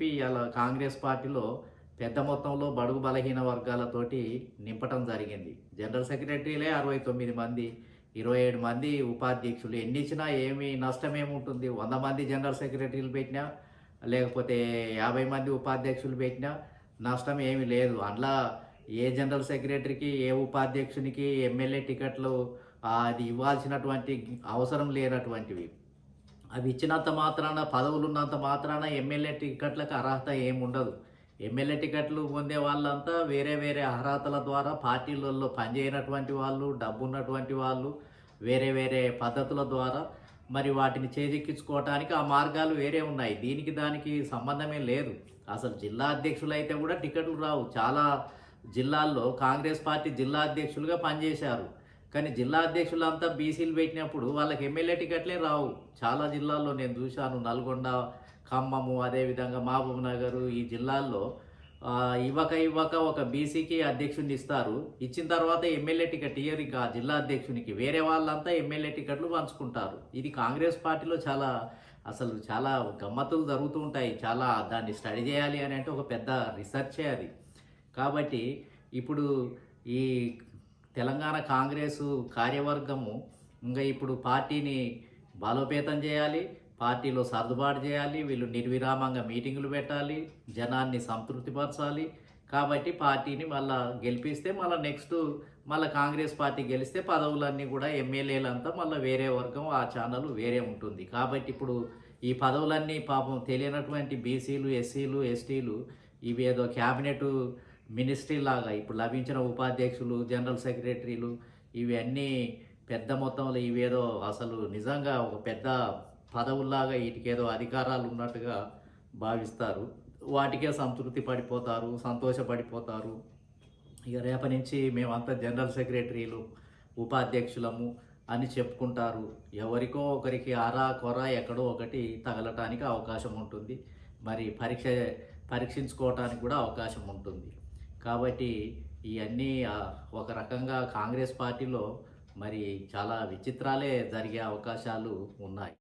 చెప్పి ఇలా కాంగ్రెస్ పార్టీలో పెద్ద మొత్తంలో బడుగు బలహీన వర్గాలతోటి నింపటం జరిగింది. జనరల్ సెక్రటరీలే అరవై తొమ్మిది మంది ఇరవై ఏడు మంది ఉపాధ్యక్షులు. ఎన్ని ఇచ్చినా ఏమి నష్టం ఏముంటుంది వంద మంది జనరల్ సెక్రటరీలు పెట్టినా లేకపోతే యాభై మంది ఉపాధ్యక్షులు పెట్టినా నష్టం ఏమి లేదు. అందులో ఏ జనరల్ సెక్రటరీకి ఏ ఉపాధ్యక్షునికి ఎమ్మెల్యే టికెట్లు అది ఇవ్వాల్సినటువంటి అవసరం లేనటువంటివి. అవి ఇచ్చినంత మాత్రాన పదవులు ఉన్నంత మాత్రాన ఎమ్మెల్యే టికెట్లకు అర్హత ఏముండదు. ఎమ్మెల్యే టికెట్లు పొందే వాళ్ళంతా వేరే వేరే అర్హతల ద్వారా పార్టీలలో పనిచేయనటువంటి వాళ్ళు డబ్బు ఉన్నటువంటి వాళ్ళు వేరే వేరే పద్ధతుల ద్వారా మరి వాటిని చేజిక్కించుకోవటానికి ఆ మార్గాలు వేరే ఉన్నాయి. దీనికి దానికి సంబంధమే లేదు. అసలు జిల్లా అధ్యక్షులు అయితే కూడా టికెట్లు రావు. చాలా జిల్లాల్లో కాంగ్రెస్ పార్టీ జిల్లా అధ్యక్షులుగా పనిచేశారు. కానీ జిల్లా అధ్యక్షులంతా బీసీలు పెట్టినప్పుడు వాళ్ళకి ఎమ్మెల్యే టికెట్లే రావు. చాలా జిల్లాల్లో నేను చూశాను నల్గొండ ఖమ్మము అదేవిధంగా మహబూబ్ నగర్ ఈ జిల్లాల్లో ఇవ్వక ఇవ్వక ఒక బీసీకి అధ్యక్షుడిని ఇస్తారు. ఇచ్చిన తర్వాత ఎమ్మెల్యే టికెట్ ఇయ్యరు ఇంకా జిల్లా అధ్యక్షునికి. వేరే వాళ్ళంతా ఎమ్మెల్యే టికెట్లు పంచుకుంటారు. ఇది కాంగ్రెస్ పార్టీలో చాలా అసలు చాలా గమ్మత్తులు జరుగుతూ ఉంటాయి. చాలా దాన్ని స్టడీ చేయాలి అని అంటే ఒక పెద్ద రీసెర్చే అది. కాబట్టి ఇప్పుడు ఈ తెలంగాణ కాంగ్రెస్ కార్యవర్గము ఇంకా ఇప్పుడు పార్టీని బలోపేతం చేయాలి పార్టీలో సర్దుబాటు చేయాలి వీళ్ళు నిర్విరామంగా మీటింగులు పెట్టాలి జనాన్ని సంతృప్తిపరచాలి. కాబట్టి పార్టీని మళ్ళా గెలిపిస్తే మళ్ళీ నెక్స్ట్ మళ్ళీ కాంగ్రెస్ పార్టీ గెలిస్తే పదవులన్నీ కూడా ఎమ్మెల్యేలంతా మళ్ళీ వేరే వర్గం ఆ ఛానల్ వేరే ఉంటుంది. కాబట్టి ఇప్పుడు ఈ పదవులన్నీ పాపం తెలియనటువంటి బీసీలు ఎస్సీలు ఎస్టీలు ఇవి ఏదో క్యాబినెట్ మినిస్ట్రీ లాగా ఇప్పుడు లభించిన ఉపాధ్యక్షులు జనరల్ సెక్రటరీలు ఇవన్నీ పెద్ద మొత్తంలో ఇవేదో అసలు నిజంగా ఒక పెద్ద పదవుల్లాగా వీటికేదో అధికారాలు ఉన్నట్టుగా భావిస్తారు. వాటికే సంతృప్తి పడిపోతారు సంతోషపడిపోతారు. ఇక రేపటి నుంచి మేమంతా జనరల్ సెక్రటరీలు ఉపాధ్యక్షులము అని చెప్పుకుంటారు. ఎవరికో ఒకరికి ఆరా కొర ఎక్కడో ఒకటి తగలటానికి అవకాశం ఉంటుంది. మరి పరీక్ష పరీక్షించుకోవటానికి కూడా అవకాశం ఉంటుంది. కాబట్టి ఇవన్నీ ఒక రకంగా కాంగ్రెస్ పార్టీలో మరి చాలా విచిత్రాలే జరిగే అవకాశాలు ఉన్నాయి.